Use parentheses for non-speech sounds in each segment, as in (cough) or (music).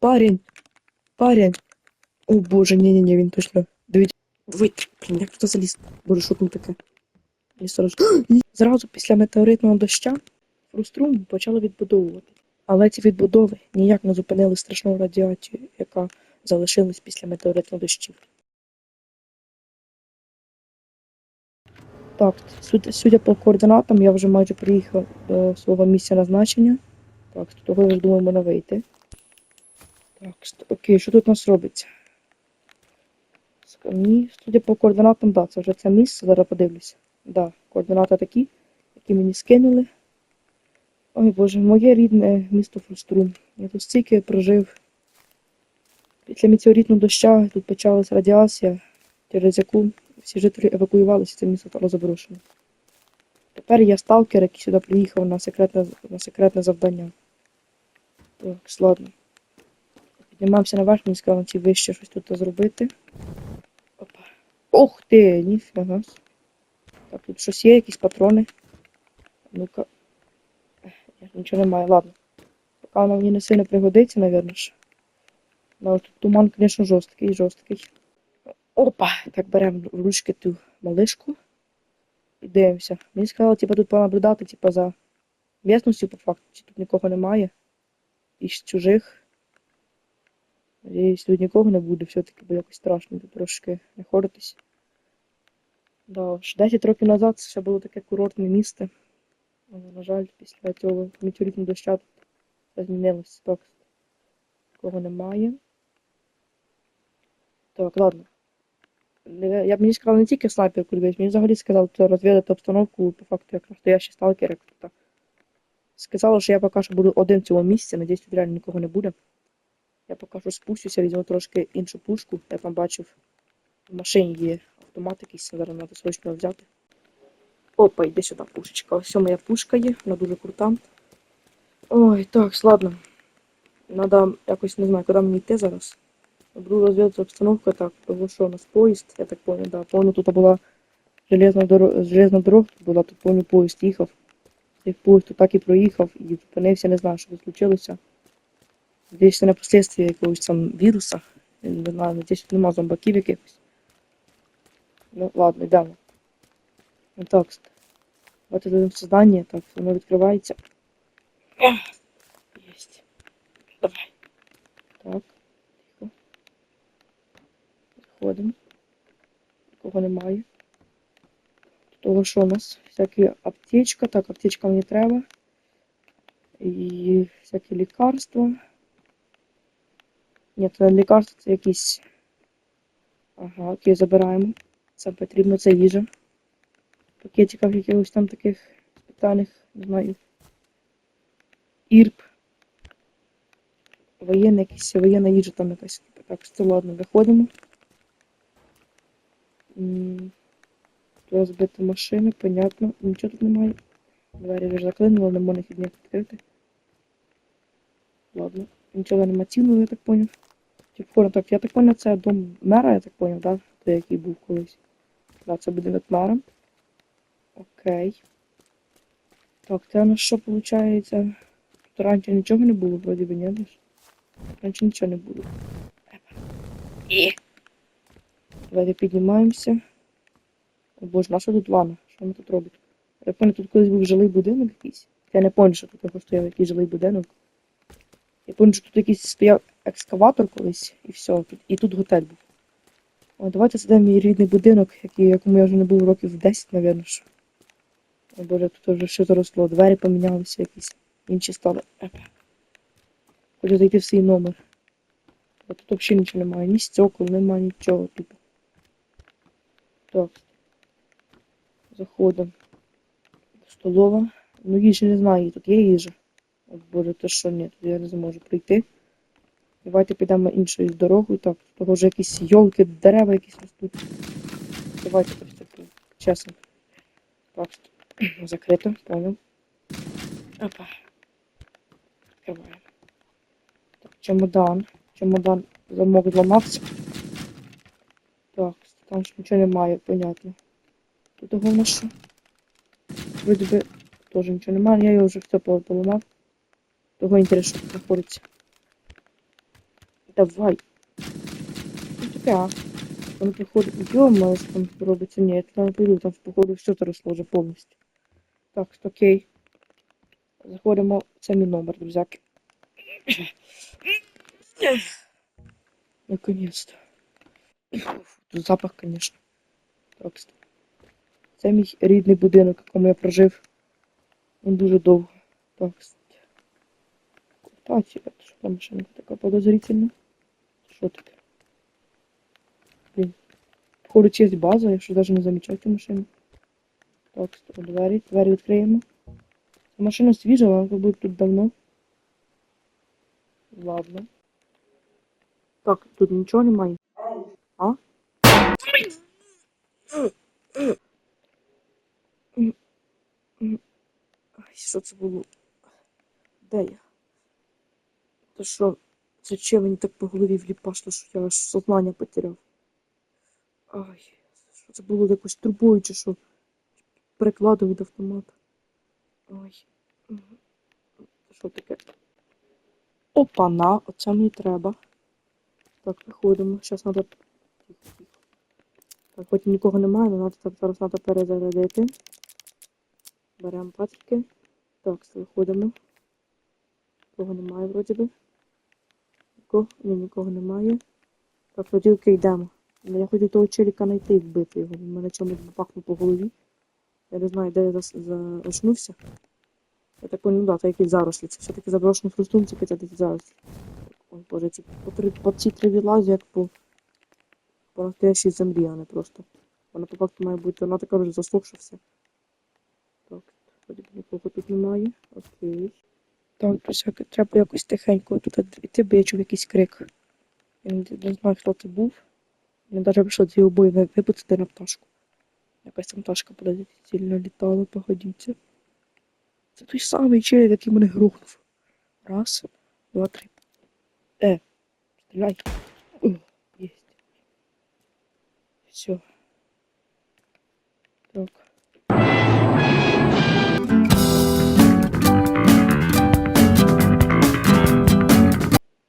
Парень! Парень! О боже, ні-ні-ні, він точно. Дивіться. Блін, як тут заліз? Боже, що тут таке? (gasps) Зразу після метеоритного доща фруструм почали відбудовувати. Але ці відбудови ніяк не зупинили страшну радіацію, яка залишилась після метеоритного дощів. Так, суд- судя по координатам, я вже майже приїхав до свого місця назначення. Так, з того ж думаю, мене вийти. Так, окей, що тут у нас робиться? З камні, судя по координатам, да, це вже це місце, зараз подивлюся. Да, координати такі, які мені скинули. Ой Боже, моє рідне місто Фруструм. Я тут стільки прожив. Після метеоритного доща тут почалась радіація, через яку всі жителі евакуювалися, це місто стало заброшене. Тепер я сталкер, який сюди приїхав на секретне, на секретне завдання. Так, ладно. Піднімаємося наверх, мені сказали ці вище щось тут зробити. Опа. Ох ти, ніфіга. Так, тут щось є, якісь патрони. Ну-ка. Нічого немає, ладно. Поки воно мені не сильно пригодиться, навірно ж. Ну, тут туман, звісно, жорсткий, жорсткий. Опа! Так, беремо в ручки ту малишку. І дивимося. Мені сказали, типу, тут понаблюдати, типу, за місністю, по факту, чи тут нікого немає. Із чужих. Надіюсь, тут нікого не буде, все-таки, бо якось страшно тут трошки знаходитись. Да, 10 років назад це ще було таке курортне місце. Але, на жаль, після цього метеоритного доща тут все змінилося. Так, такого немає. Так, ладно. Я б мені сказав не тільки снайперку дивись, мені взагалі сказали це розвідати обстановку по факту як настоящий сталкер. Сказали, що я поки що буду один в цьому місці, надіюсь, тут реально нікого не буде. Я поки що спустюся, візьму трошки іншу пушку. Я там бачив, в машині є автомат якийсь, зараз треба срочно взяти. Опа, йди сюди пушечка. Ось моя пушка є, вона дуже крута. Ой, так, ладно. Надо якось не знаю, куди мені йти зараз. Буду розвивати обстановку так, того що у нас поїзд, я так понял, да. Повно тут була железна дорога, железна дорога, тут була, тут повний поїзд їхав. Цей поїзд тут так і проїхав і зупинився, не знаю, що тут случилося. Надіюсь, це не последствия якогось там віруса. Я Не знаю, надіюсь, нема зомбаків якихось. Ну, ладно, йдемо. Ну так, давайте зайдемо в це здання, так, воно відкривається. Єсть. Давай. Так. Тихо. Заходимо. Кого немає. Того що у нас? Всякі аптечка. Так, аптечка мені треба. І всякі лікарства. Ні, це не лікарства, це якісь. Ага, окей, забираємо. Це потрібно, це їжа. Пакетиків якихось там таких спеціальних, не знаю. Ірб. Воєнна якісь, воєнна їжа там якась. Так, що ладно, виходимо. М, Тут розбита машина, понятно. Нічого тут немає. Двері вже заклинули, не можна їх відкрити. Ладно. Нічого нема цінного, я так поняв. Типу, так, я так поняв, це дом мера, я так поняв, да? Той, який був колись. Да, це будинок мера. Окей. Так, це у нас що виходить? Тут раніше нічого не було, вроді би, ні? Раніше нічого не було. І. Давайте піднімаємося. О боже, на що тут ванна? Що ми тут робимо? Я пам'ятаю, тут колись був жилий будинок якийсь. Я не пам'ятаю, що тут стояв якийсь жилий будинок. Я пам'ятаю, що тут якийсь стояв екскаватор колись, і все. І тут готель був. О, давайте сюди мій рідний будинок, який, якому я вже не був років 10, мабуть. Що. О боже, тут вже все заросло, двері помінялися якісь. Інші стали. Хочу зайти в свій номер. А тут взагалі нічого немає. Ні стекол, немає нічого тупо. Так. Заходимо. Столова. Ну їжі не знаю, тут є їжа. О боже, то що ні, тут я не зможу прийти. Давайте підемо іншою дорогою. Так, того вже якісь йолки, дерева якісь ростуть. Давайте таку. Чесно. Так, (clears throat) закрито, понял. Опа. Відкриваємо. Так, чемодан. Чемодан замок зламався. Так, там ж нічого немає, понятно. Тут того в що? Вроді теж нічого немає, я його вже все поламав. Того інтересно, знаходиться. Давай. Ну а? Там походу. Йома, там робиться. Ні, я туди не пойду, там походу все заросло повністю. Так, окей. Заходимо. Це мій номер, друзяки. Наконец-то. Тут запах, конечно. Так, це мій рідний будинок, в якому я прожив. Він дуже довго. Так. Купація. Що там машинка така подозрительна? Що таке? Блін. Походу, є база, я що навіть не замічаю цю машину. Так, стоп, двері. Двері відкриємо. Машина свіжа, вона як будто тут давно. Ладно. Так, тут нічого немає. А? Ай, що це було? Де я? Та що? Зачем мені так по голові вліпашло, що я аж сознання потеряв? Ай, що це було якось трубою що? Перекладу від автомата. Ой. Що таке? Опана, оце мені треба. Так, виходимо. Зараз треба. Так, хоч нікого немає, але зараз треба перезарядити. Беремо патики. Так, виходимо. Нікого немає вроді би. Нікого? Ні, нікого немає. Так, тоді окей, йдемо. Я хотів того челіка знайти і вбити його. Він мене чомусь бахнув по голові. Я не знаю, де я заочнувся. Я так понял, да, це якісь зарослі. Це все-таки заброшений хрустун, це це десь зарослі. Ой, боже, ці по, три, по ці траві лазю, як по, по настоящій землі, а не просто. Вона по факту має бути, вона така вже засохша все. Так, б нікого тут немає. Окей. Так, друзяки, треба якось тихенько тут йти, бо я чув якийсь крик. Я не, знаю, хто це був. Мені навіть прийшло дві обої ви- випустити на пташку. Якась там пташка подозрительно літала, погодіться. Це той самий челік, який мене грохнув. Раз, два, три. Е, стріляй. О, єсть. Все. Так.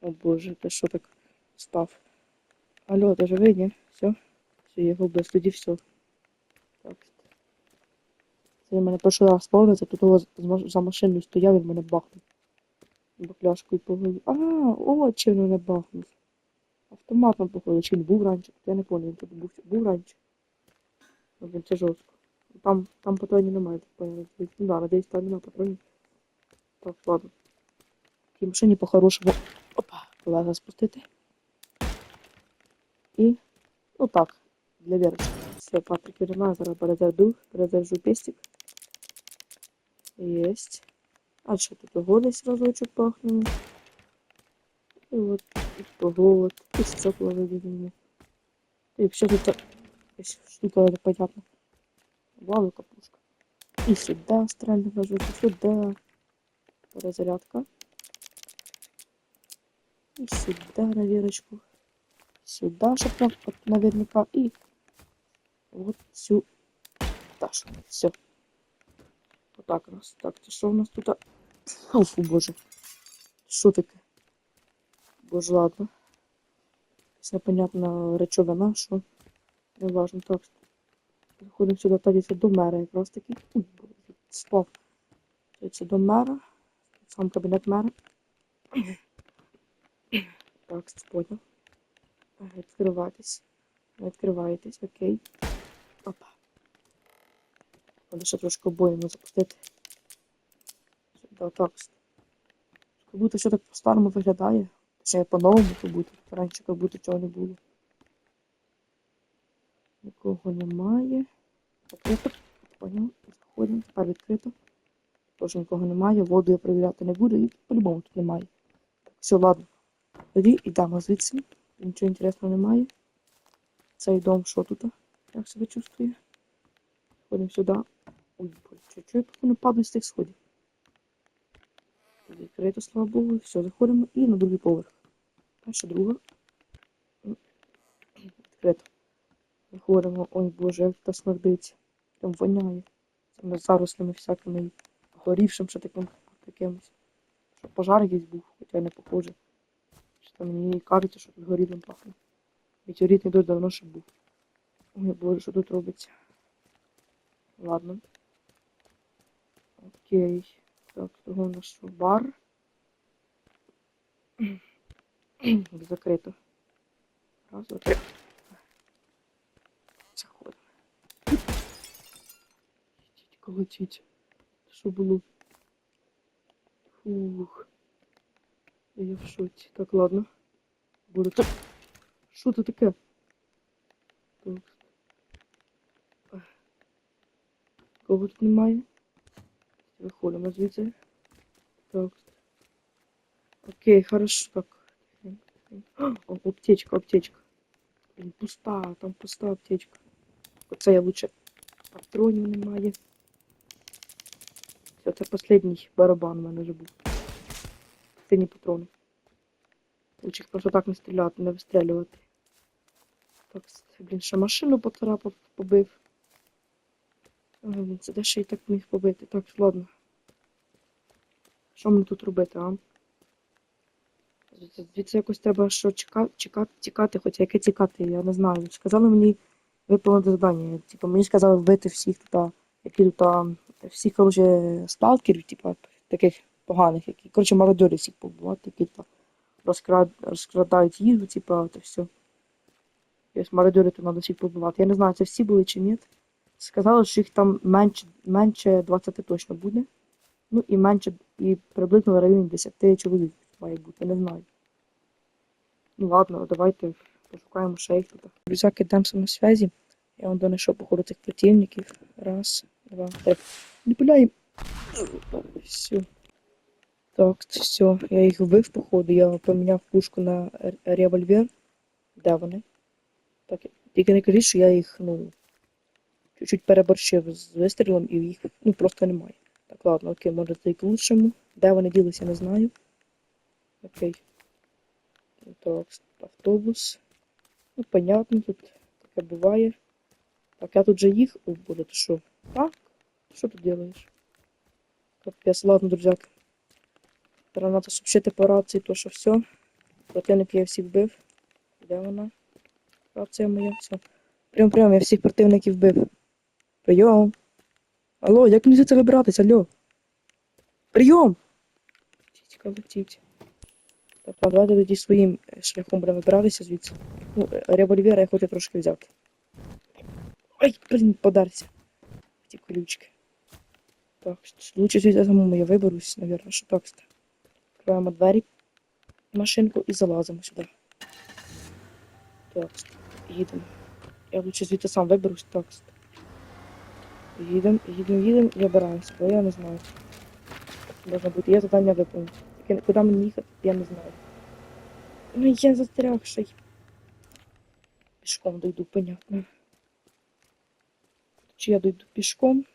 О боже, ти що так став? Алло, ти живий, ні? Все? Все, я вбив, тоді все. Так. Це в мене перший раз спавниться, тут його за машиною стояв, він мене бахнув. Бахляшкою по голові. А, о, чи він мене бахнув. Автоматом походу, чи він був раніше, я не пам'ятаю, він тут був, був раніше. Ну, блін, це жорстко. Там, там патронів немає, так понял. Ну да, надеюсь, там немає патронів. Так, ладно. В тій машині по-хорошому. Колеса спустити. І, ну так, для вірочки. Все, Патрик Ірина, зараз перезаряду, перезаряджу пестик. Єсть. А що тут ого десь разочок пахне? І от, і того от, і стекла виділимо. І все тут якась штука непонятна. Вау, капушка. І сюди стрельну вожу, сюди. Перезарядка. І сюди на вірочку. Сюда, щоб прям от наверняка. І вот сюда. Все. Отак у нас. Так, це що у нас тут? Фу, фу, боже. Що таке? Боже, ладно. Якась непонятна речовина, не важно. Так. Заходимо сюди, це до мера якраз таки. Боже, спав. Це до мера. Сам кабінет мера. Так. Ага, Відкривайтесь. Відкриваєтесь, окей. Опа. Треба ще трошки обоїм запустити. Сюди, так. Як будто все так по-старому виглядає. Точніше, по-новому, як будто. Раніше як будто цього не було. Нікого немає. Закрито. Поняв. Заходимо. Тепер відкрито. Тож нікого немає. Воду я перевіряти не буду і по-любому тут немає. Так, все, ладно. Тоді йдемо звідси. Нічого інтересного немає. Цей дом що тут? Як себе чувствує? Ходимо сюди. Ой, поки не падаю з тих сходів? Відкрито, слава Богу. Все, заходимо і на другий поверх. Перша, друга. Відкрито. Заходимо. Ой, боже, як та смердиться. Там воняє. Цими зарослями всякими горівшим ще таким якимось. Пожар якийсь був, хоча не похоже. Що мені кажеться, що тут горілим пахне. Метеоритний дощ давно ще був. Ой, боже, що тут робиться? Ладно. Окей. Так, того у? Бар. Закрито. Раз, два, три. Заходимо. Тітько летіть. Що було? Фух. Я в шоці. Так, ладно. Буде так. Що це таке? Так. Кого тут немає? Виходимо звідси. Так. Окей, хорошо. Так. О, аптечка, аптечка. Блін, пуста, там пуста аптечка. Оце я лучше патронів немає. Все, це останній барабан у мене вже був. Останні патрони. Лучше просто так не стріляти, не вистрілювати. Так, блін, ще машину поцарапав, побив. Блін, це де ще й так міг побити. Так, ладно. Що мені тут робити, а? Звідси- якось треба що чекати, тікати, хоча яке тікати, я не знаю. Сказали мені виповнити завдання. Типу, мені сказали вбити всіх тут, які тут, всіх, коротше, сталкерів, типу, таких поганих, які, коротше, мародьорів всіх побувати, які тут розкрад, розкрадають їжу, типу, це все. І ось мародьори тут треба всіх побивати. Я не знаю, це всі були чи ні. Сказали, що їх там менше, менше 20 точно буде. Ну і менше, і приблизно в районі 10 чоловік має бути, не знаю. Ну ладно, давайте пошукаємо ще їх тут. Рюкзак ідемо на связі. Я вам донайшов, походу, цих противників. Раз, два, три. Не пуляй. Все. Так, все. Я їх вбив, походу. Я поміняв пушку на револьвер. Де вони? Так, тільки не кажіть, що я їх, ну, чуть-чуть переборщив з вистрілом і їх ну, просто немає. Так, ладно, окей, може це і к лучшому. Де вони ділися, не знаю. Окей. Так, автобус. Ну, понятно, тут таке буває. Так, я тут же їх. Боже, ти що? Так? Що ти делаєш? Капець, ладно, друзяки. Треба надо сообщити по рації, то що все. Противник я всіх вбив. Де вона? Рація моя, все. Прям прям, я всіх противників вбив. Прийом. Алло, як мені звідси вибиратись, алло? Прийом! Тітька летіть. Так, давайте тоді своїм е, шляхом будемо вибиратися звідси. Ну, е, револьвера я хочу трошки взяти. Ай, блін, подарся. Ті колючки. Так, лучше звідси самому я виберусь, навірно, що так. Відкриваємо двері, машинку і залазимо сюди. Так, їдемо. Я лучше звідти сам виберусь, так. Їдемо, їдемо, їдемо і обираємося, бо я не знаю. Можна бути, я завдання виконую. Тільки куди мені їхати, я не знаю. Ну я застрягший. Пішком дойду, понятно. Чи я дойду пішком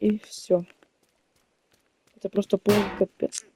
і все. Це просто повний капець.